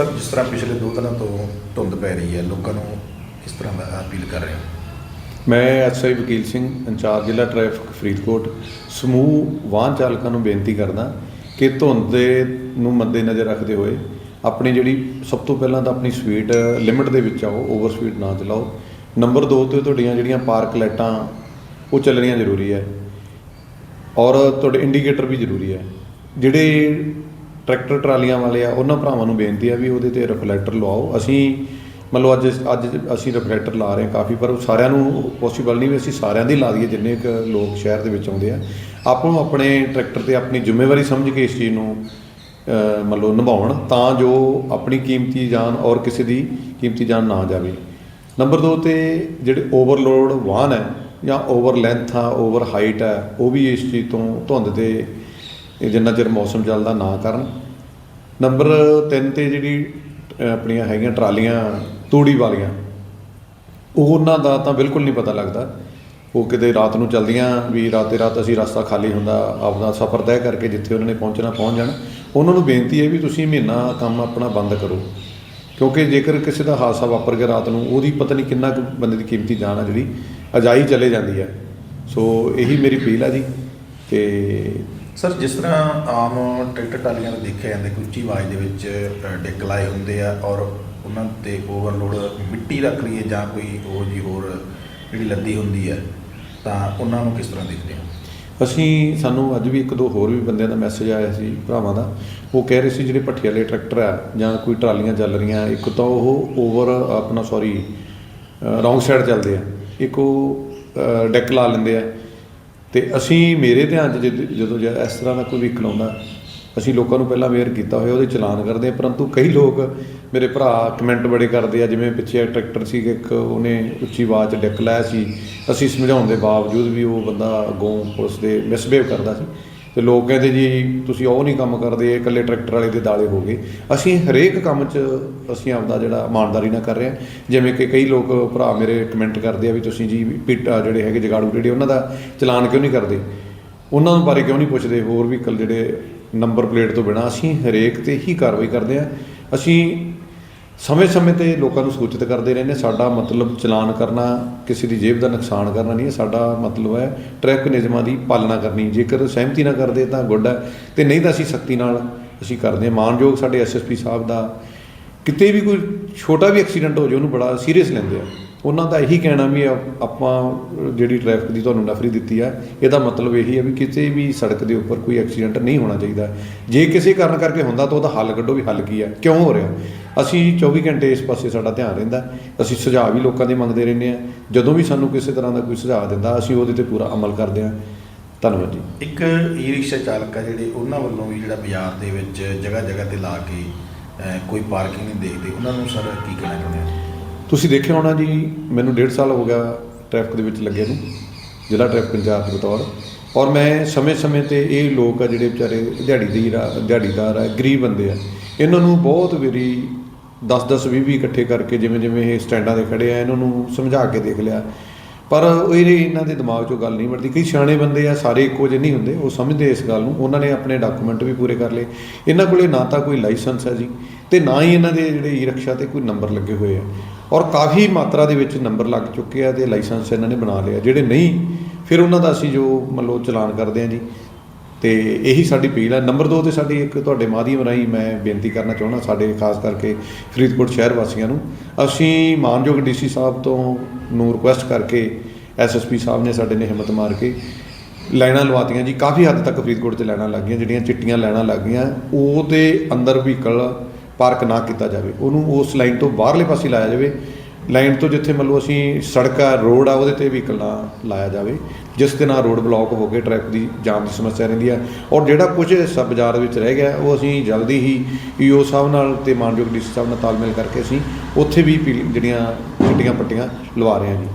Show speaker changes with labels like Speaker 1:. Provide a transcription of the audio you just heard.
Speaker 1: Sir, ਜਿਸ ਤਰ੍ਹਾਂ ਪਿਛਲੇ ਦੋ ਦਿਨਾਂ ਤੋਂ ਧੁੰਦ ਪੈ ਰਹੀ ਹੈ, ਲੋਕਾਂ ਨੂੰ ਕਿਸ ਤਰ੍ਹਾਂ ਦਾ ਅਪੀਲ ਕਰ ਰਹੇ ਹੋ?
Speaker 2: ਮੈਂ ਐਸਆਈ ਵਕੀਲ ਸਿੰਘ, ਇੰਚਾਰਜ ਜ਼ਿਲ੍ਹਾ ਟ੍ਰੈਫਿਕ ਫਰੀਦਕੋਟ, ਸਮੂਹ ਵਾਹਨ ਚਾਲਕਾਂ ਨੂੰ ਬੇਨਤੀ ਕਰਦਾ ਕਿ ਧੁੰਦ ਦੇ ਨੂੰ ਮੱਦੇਨਜ਼ਰ ਰੱਖਦੇ ਹੋਏ ਆਪਣੀ ਜਿਹੜੀ ਸਭ ਤੋਂ ਪਹਿਲਾਂ ਤਾਂ ਆਪਣੀ ਸਪੀਡ ਲਿਮਿਟ ਦੇ ਵਿੱਚ ਆਓ, ਓਵਰ ਸਪੀਡ ਨਾ ਚਲਾਓ। ਨੰਬਰ 2 ਤੇ ਤੁਹਾਡੀਆਂ ਜਿਹੜੀਆਂ ਪਾਰਕ ਲਾਈਟਾਂ, ਉਹ ਚੱਲਣੀਆਂ ਜ਼ਰੂਰੀ ਹੈ। ਔਰ ਤੁਹਾਡੇ ਇੰਡੀਕੇਟਰ ਵੀ ਜ਼ਰੂਰੀ ਹੈ। ਜਿਹੜੇ ਟਰੈਕਟਰ ਟਰਾਲੀਆਂ ਵਾਲੇ ਆ, ਉਹਨਾਂ ਭਰਾਵਾਂ ਨੂੰ ਬੇਨਤੀ ਆ ਵੀ ਉਹਦੇ ਤੇ ਰਿਫਲੈਕਟਰ ਲਵਾਓ। ਅਸੀਂ ਮਤਲਬ ਅੱਜ ਅੱਜ ਅਸੀਂ ਰਿਫਲੈਕਟਰ ਲਾ ਰਹੇ ਹਾਂ ਕਾਫੀ, ਪਰ ਸਾਰਿਆਂ ਨੂੰ ਪੋਸੀਬਲ ਨਹੀਂ ਵੀ ਅਸੀਂ ਸਾਰਿਆਂ ਦੀ ਲਾ ਦਈਏ, ਜਿੰਨੇ ਕੁ ਲੋਕ ਸ਼ਹਿਰ ਦੇ ਵਿੱਚ ਆਉਂਦੇ ਆ। ਆਪਾਂ ਨੂੰ ਆਪਣੇ ਟਰੈਕਟਰ ਤੇ ਆਪਣੀ ਜ਼ਿੰਮੇਵਾਰੀ ਸਮਝ ਕੇ ਇਸ ਚੀਜ਼ ਨੂੰ ਮਤਲਬ ਨਿਭਾਉਣ, ਤਾਂ ਜੋ ਆਪਣੀ ਕੀਮਤੀ ਜਾਨ ਔਰ ਕਿਸੇ ਦੀ ਕੀਮਤੀ ਜਾਨ ਨਾ ਜਾਵੇ। ਨੰਬਰ 2 ਤੇ ਜਿਹੜੇ ਓਵਰਲੋਡ ਵਾਹਨ ਹੈ ਜਾਂ ਓਵਰ ਲੈਂਥ ਆ ਓਵਰ ਹਾਈਟ ਹੈ ਉਹ ਵੀ ਇਸ ਚੀਜ਼ ਤੋਂ ਧੁੰਦ ਤੇ ਇਹ ਜਿੰਨਾ ਚਿਰ ਮੌਸਮ ਚੱਲਦਾ ਨਾ ਕਰਨ। ਨੰਬਰ 3 ਤੇ ਜਿਹੜੀ ਆਪਣੀਆਂ ਹੈਗੀਆਂ ਟਰਾਲੀਆਂ, ਤੂੜੀ ਵਾਲੀਆਂ, ਉਹਨਾਂ ਦਾ ਤਾਂ ਬਿਲਕੁਲ ਨਹੀਂ ਪਤਾ ਲੱਗਦਾ। ਉਹ ਕਿਤੇ ਰਾਤ ਨੂੰ ਚੱਲਦੀਆਂ ਵੀ ਰਾਤੇ ਰਾਤ ਅਸੀਂ ਰਸਤਾ ਖਾਲੀ ਹੁੰਦਾ, ਆਪਣਾ ਸਫ਼ਰ ਤੈਅ ਕਰਕੇ ਜਿੱਥੇ ਉਹਨਾਂ ਨੇ ਪਹੁੰਚਣਾ, ਪਹੁੰਚ ਜਾਣ। ਉਹਨਾਂ ਨੂੰ ਬੇਨਤੀ ਹੈ ਵੀ ਤੁਸੀਂ ਮਹੀਨਾ ਕੰਮ ਆਪਣਾ ਬੰਦ ਕਰੋ। ਕਿਉਂਕਿ ਜੇਕਰ ਕਿਸੇ ਦਾ ਹਾਦਸਾ ਵਾਪਰ ਗਿਆ ਰਾਤ ਨੂੰ, ਉਹਦੀ ਪਤਾ ਨਹੀਂ ਕਿੰਨਾ ਕੁ ਬੰਦੇ ਦੀ ਕੀਮਤੀ ਜਾਨ ਆ ਜਿਹੜੀ, ਅਜਾਈ ਚਲੇ ਜਾਂਦੀ ਹੈ ਸੋ ਇਹੀ ਮੇਰੀ ਅਪੀਲ ਆ ਜੀ ਤੇ
Speaker 1: ਸਰ, ਜਿਸ ਤਰ੍ਹਾਂ ਆਮ ਟਰੈਕਟਰ ਟਰਾਲੀਆਂ ਨੂੰ ਦੇਖਿਆ ਜਾਂਦਾ ਕਿ ਉੱਚੀ ਆਵਾਜ਼ ਦੇ ਵਿੱਚ ਡਿੱਕ ਲਾਏ ਹੁੰਦੇ ਆ ਔਰ ਉਹਨਾਂ ਤੇ ਓਵਰਲੋਡ ਮਿੱਟੀ ਰੱਖ ਲਈਏ ਜਾਂ ਕੋਈ ਉਹ ਜੀ ਹੋਰ ਜਿਹੜੀ ਲੱਦੀ ਹੁੰਦੀ ਹੈ, ਤਾਂ ਉਹਨਾਂ ਨੂੰ ਕਿਸ ਤਰ੍ਹਾਂ ਦੇਖਦੇ ਹੋ?
Speaker 2: ਅਸੀਂ, ਸਾਨੂੰ ਅੱਜ ਵੀ ਇੱਕ ਦੋ ਹੋਰ ਵੀ ਬੰਦਿਆਂ ਦਾ ਮੈਸੇਜ ਆਇਆ ਸੀ, ਭਰਾਵਾਂ ਦਾ। ਉਹ ਕਹਿ ਰਹੇ ਸੀ ਜਿਹੜੇ ਭੱਠੀ ਵਾਲੇ ਟਰੈਕਟਰ ਆ ਜਾਂ ਕੋਈ ਟਰਾਲੀਆਂ ਚੱਲ ਰਹੀਆਂ, ਇੱਕ ਤਾਂ ਉਹ ਓਵਰ ਆਪਣਾ ਸੌਰੀ ਰੌਂਗ ਸਾਈਡ ਚੱਲਦੇ ਆ। ਇੱਕ ਉਹ ਡੈਕ ਲਾ ਲੈਂਦੇ ਆ। ਤੇ ਅਸੀਂ ਮੇਰੇ ਧਿਆਨ 'ਚ ਜਦ- ਜਦੋਂ ਜ- ਇਸ ਤਰ੍ਹਾਂ ਦਾ ਕੋਈ ਵਹੀਕਲ ਆਉਂਦਾ, ਅਸੀਂ ਲੋਕਾਂ ਨੂੰ ਪਹਿਲਾਂ ਅਵੇਅਰ ਕੀਤਾ ਹੋਇਆ, ਉਹਦੇ ਚਲਾਨ ਕਰਦੇ ਆ ਪਰੰਤੂ ਕਈ ਲੋਕ ਮੇਰੇ ਭਰਾ ਕਮੈਂਟ ਬੜੇ ਕਰਦੇ ਆ, ਜਿਵੇਂ ਪਿੱਛੇ ਟਰੈਕਟਰ ਸੀ, ਇੱਕ ਉਹਨੇ ਉੱਚੀ ਆਵਾਜ਼ 'ਚ ਡਿੱਕ ਲਾਇਆ ਸੀ, ਅਸੀਂ ਸਮਝਾਉਣ ਦੇ ਬਾਵਜੂਦ ਵੀ ਉਹ ਬੰਦਾ ਅੱਗੋਂ ਪੁਲਿਸ ਦੇ ਮਿਸਬਿਹੇਵ ਕਰਦਾ ਸੀ। ਤੇ ਲੋਕ ਕਹਿੰਦੇ ਜੀ, ਤੁਸੀਂ ਉਹ ਨਹੀਂ ਕੰਮ ਕਰਦੇ ਇਕੱਲੇ ਟਰੈਕਟਰ ਵਾਲੇ ਦੇ ਦਾਲੇ ਹੋ ਗਏ। ਅਸੀਂ ਹਰੇਕ ਕੰਮ 'ਚ ਅਸੀਂ ਆਪਦਾ ਜਿਹੜਾ ਇਮਾਨਦਾਰੀ ਨਾਲ ਕਰ ਰਹੇ ਹਾਂ। ਜਿਵੇਂ ਕਿ ਕਈ ਲੋਕ ਭਰਾ ਮੇਰੇ ਕਮੈਂਟ ਕਰਦੇ ਆ ਵੀ ਤੁਸੀਂ ਜੀ ਪਿੱਟਾ ਜਿਹੜੇ ਹੈਗੇ ਜਗਾੜੂ ਜਿਹੜੇ, ਉਹਨਾਂ ਦਾ ਚਲਾਨ ਕਿਉਂ ਨਹੀਂ ਕਰਦੇ? ਉਹਨਾਂ ਨੂੰ ਬਾਰੇ ਕਿਉਂ ਨਹੀਂ ਪੁੱਛਦੇ? ਹੋਰ ਵੀ ਵਹੀਕਲ ਜਿਹੜੇ ਨੰਬਰ ਪਲੇਟ ਤੋਂ ਬਿਨਾ ਅਸੀਂ ਹਰੇਕ ਤੇ ਹੀ ਕਾਰਵਾਈ ਕਰਦੇ ਹਾਂ। ਅਸੀਂ ਸਮੇਂ-ਸਮੇਂ ਤੇ ਲੋਕਾਂ ਨੂੰ ਸੂਚਿਤ ਕਰਦੇ ਰਹਿੰਦੇ, ਸਾਡਾ ਮਤਲਬ ਚਲਾਨ ਕਰਨਾ, ਕਿਸੇ ਦੀ ਜੇਬ ਦਾ ਨੁਕਸਾਨ ਕਰਨਾ ਨਹੀਂ ਹੈ, ਸਾਡਾ ਮਤਲਬ ਹੈ ਟ੍ਰੈਫਿਕ ਨਿਯਮਾਂ ਦੀ ਪਾਲਣਾ ਕਰਨੀ। ਜੇਕਰ ਸਹਿਮਤੀ ਨਾ ਕਰਦੇ ਤਾਂ ਗੁੱਡ ਹੈ, ਤੇ ਨਹੀਂ ਤਾਂ ਅਸੀਂ ਸਖਤੀ ਨਾਲ ਅਸੀਂ ਕਰਦੇ ਹਾਂ। ਮਾਨਯੋਗ ਸਾਡੇ ਐਸਐਸਪੀ ਸਾਹਿਬ ਦਾ ਕਿਤੇ ਵੀ ਕੋਈ ਛੋਟਾ ਵੀ ਐਕਸੀਡੈਂਟ ਹੋ ਜਾਏ ਉਹਨੂੰ ਬੜਾ ਸੀਰੀਅਸ ਲੈਂਦੇ ਆ। ਉਹਨਾਂ ਦਾ ਇਹੀ ਕਹਿਣਾ ਵੀ ਆ- ਆਪਾਂ ਜਿਹੜੀ ਟ੍ਰੈਫਿਕ ਦੀ ਤੁਹਾਨੂੰ ਨਫਰੀ ਦਿੱਤੀ ਆ, ਇਹਦਾ ਮਤਲਬ ਇਹੀ ਹੈ ਵੀ ਕਿਤੇ ਵੀ ਸੜਕ ਦੇ ਉੱਪਰ ਕੋਈ ਐਕਸੀਡੈਂਟ ਨਹੀਂ ਹੋਣਾ ਚਾਹੀਦਾ। ਜੇ ਕਿਸੇ ਕਾਰਨ ਕਰਕੇ ਹੁੰਦਾ ਤਾਂ ਉਹਦਾ ਹੱਲ ਕੱਢੋ ਵੀ ਹੱਲ ਕੀ ਆ, ਕਿਉਂ ਹੋ ਰਿਹਾ? ਅਸੀਂ 24 ਘੰਟੇ ਇਸ ਪਾਸੇ ਸਾਡਾ ਧਿਆਨ ਰਹਿੰਦਾ ਅਸੀਂ ਸੁਝਾਅ ਵੀ ਲੋਕਾਂ ਦੇ ਮੰਗਦੇ ਰਹਿੰਦੇ ਆ ਜਦੋਂ ਵੀ ਸਾਨੂੰ ਕਿਸੇ ਤਰ੍ਹਾਂ ਦਾ ਕੋਈ ਸੁਝਾਅ ਦਿੰਦਾ ਅਸੀਂ ਉਹਦੇ ਤੇ ਪੂਰਾ ਅਮਲ ਕਰਦੇ ਆ ਧੰਨਵਾਦ ਜੀ।
Speaker 1: ਇੱਕ ਈ ਰਿਕਸ਼ਾ ਚਾਲਕ ਆ ਜਿਹੜੇ ਉਹਨਾਂ ਵੱਲੋਂ ਵੀ ਜਿਹੜਾ ਬਾਜ਼ਾਰ ਦੇ ਵਿੱਚ ਜਗ੍ਹਾ ਜਗ੍ਹਾ ਤੇ ਲਾ ਕੇ ਕੋਈ ਪਾਰਕਿੰਗ ਨਹੀਂ ਦੇਖਦੇ। ਉਹਨਾਂ ਨੂੰ ਸਰ ਕੀ ਕਹਿਣਾ ਚਾਹੁੰਦੇ ਹੋ?
Speaker 2: ਤੁਸੀਂ ਦੇਖਿਆ ਹੋਣਾ ਜੀ ਮੈਨੂੰ ਡੇਢ ਸਾਲ ਹੋ ਗਿਆ ਟ੍ਰੈਫਿਕ ਦੇ ਵਿੱਚ ਲੱਗੇ ਨੂੰ ਜ਼ਿਲ੍ਹਾ ਟ੍ਰੈਫਿਕ ਇੰਚਾਰਜ ਬਤੌਰ। ਔਰ ਮੈਂ ਸਮੇਂ-ਸਮੇਂ ਤੇ ਇਹ ਲੋਕ ਆ ਜਿਹੜੇ ਵਿਚਾਰੇ ਦਿਹਾੜੀ ਦੀ ਦਿਹਾੜੀਦਾਰ ਆ ਗਰੀਬ ਬੰਦੇ ਆ। ਇਹਨਾਂ ਨੂੰ ਬਹੁਤ ਵਾਰੀ 10-10 20-20 ਇਕੱਠੇ ਕਰਕੇ ਜਿਵੇਂ ਜਿਵੇਂ ਇਹ ਸਟੈਂਡਾਂ ਦੇ ਖੜੇ ਆ, ਇਹਨਾਂ ਨੂੰ ਸਮਝਾ ਕੇ ਦੇਖ ਲਿਆ। ਪਰ ਇਹ ਇਹਨਾਂ ਦੇ ਦਿਮਾਗ 'ਚੋਂ ਗੱਲ ਨਹੀਂ ਵੜਦੀ ਕਈ ਸਿਆਣੇ ਬੰਦੇ ਆ, ਸਾਰੇ ਇੱਕੋ ਜਿਹੇ ਨਹੀਂ ਹੁੰਦੇ, ਉਹ ਸਮਝਦੇ ਇਸ ਗੱਲ ਨੂੰ। ਉਹਨਾਂ ਨੇ ਆਪਣੇ ਡਾਕੂਮੈਂਟ ਵੀ ਪੂਰੇ ਕਰ ਲਏ। ਇਹਨਾਂ ਕੋਲੇ ਨਾ ਤਾਂ ਕੋਈ ਲਾਇਸੈਂਸ ਹੈ ਜੀ, ਤੇ ਨਾ ਹੀ ਇਹਨਾਂ ਦੇ ਜਿਹੜੇ ਈ ਰਿਕਸ਼ਾ ਤੇ ਕੋਈ ਨੰਬਰ ਲੱਗੇ ਹੋਏ ਆ। ਔਰ ਕਾਫੀ ਮਾਤਰਾ ਦੇ ਵਿੱਚ ਨੰਬਰ ਲੱਗ ਚੁੱਕੇ ਆ ਤੇ ਲਾਇਸੈਂਸ ਇਹਨਾਂ ਨੇ ਬਣਾ ਲਿਆ। ਜਿਹੜੇ ਨਹੀਂ, ਫਿਰ ਉਹਨਾਂ ਦਾ ਅਸੀਂ ਜੋ ਮੰਨ ਲਓ ਚਲਾਨ ਕਰਦੇ ਆ ਜੀ ਤੇ ਇਹੀ ਸਾਡੀ ਅਪੀਲ ਹੈ ਨੰਬਰ 2 ਤੇ ਸਾਡੀ ਇੱਕ ਤੁਹਾਡੇ ਮਾਧਿਅਮ ਰਾਹੀਂ ਮੈਂ ਬੇਨਤੀ ਕਰਨਾ ਚਾਹੁੰਦਾ ਸਾਡੇ ਖਾਸ ਕਰਕੇ ਫਰੀਦਕੋਟ ਸ਼ਹਿਰ ਵਾਸੀਆਂ ਨੂੰ। ਅਸੀਂ ਮਾਨਯੋਗ ਡੀਸੀ ਸਾਹਿਬ ਤੋਂ ਨੂੰ ਰਿਕੁਐਸਟ ਕਰਕੇ ਐਸਐਸਪੀ ਸਾਹਿਬ ਨੇ ਸਾਡੇ ਨੇ ਹਿੰਮਤ ਮਾਰ ਕੇ ਲਾਈਨਾਂ ਲਵਾਤੀਆਂ ਜੀ। ਕਾਫੀ ਹੱਦ ਤੱਕ ਫਰੀਦਕੋਟ 'ਚ ਲਾਈਨਾਂ ਲੱਗ ਗਈਆਂ, ਜਿਹੜੀਆਂ ਚਿੱਟੀਆਂ ਲਾਈਨਾਂ ਲੱਗ ਗਈਆਂ ਉਹਦੇ ਅੰਦਰ ਵਹੀਕਲ ਪਾਰਕ ਨਾ ਕੀਤਾ ਜਾਵੇ। ਉਹਨੂੰ ਉਸ ਲਾਈਨ ਤੋਂ ਬਾਹਰਲੇ ਪਾਸੇ ਲਾਇਆ ਜਾਵੇ। ਲਾਈਨ ਤੋਂ ਜਿੱਥੇ ਮੰਨ ਲਓ ਅਸੀਂ ਸੜਕ ਆ, ਰੋਡ ਆ, ਉਹਦੇ ਤੇ ਵਹੀਕਲ ਨਾ ਲਾਇਆ ਜਾਵੇ, ਜਿਸ ਦੇ ਨਾਲ ਰੋਡ ਬਲੌਕ ਹੋ ਕੇ ਟ੍ਰੈਫਿਕ ਦੀ ਜਾਮ ਦੀ ਸਮੱਸਿਆ ਰਹਿੰਦੀ ਆ। ਔਰ ਜਿਹੜਾ ਕੁਝ ਹਿੱਸਾ ਬਾਜ਼ਾਰ ਵਿੱਚ ਰਹਿ ਗਿਆ, ਉਹ ਅਸੀਂ ਜਲਦੀ ਹੀ ਈਓ ਸਾਹਿਬ ਨਾਲ ਤੇ ਮਾਨਯੋਗ ਡੀਸੀ ਸਾਹਿਬ ਨਾਲ ਤਾਲਮੇਲ ਕਰਕੇ ਅਸੀਂ ਉੱਥੇ ਵੀ ਪੀਲੀ- ਜਿਹੜੀਆਂ ਚਿੱਟੀਆਂ ਪੱਟੀਆਂ ਲਵਾ ਰਹੇ ਹਾਂ ਜੀ।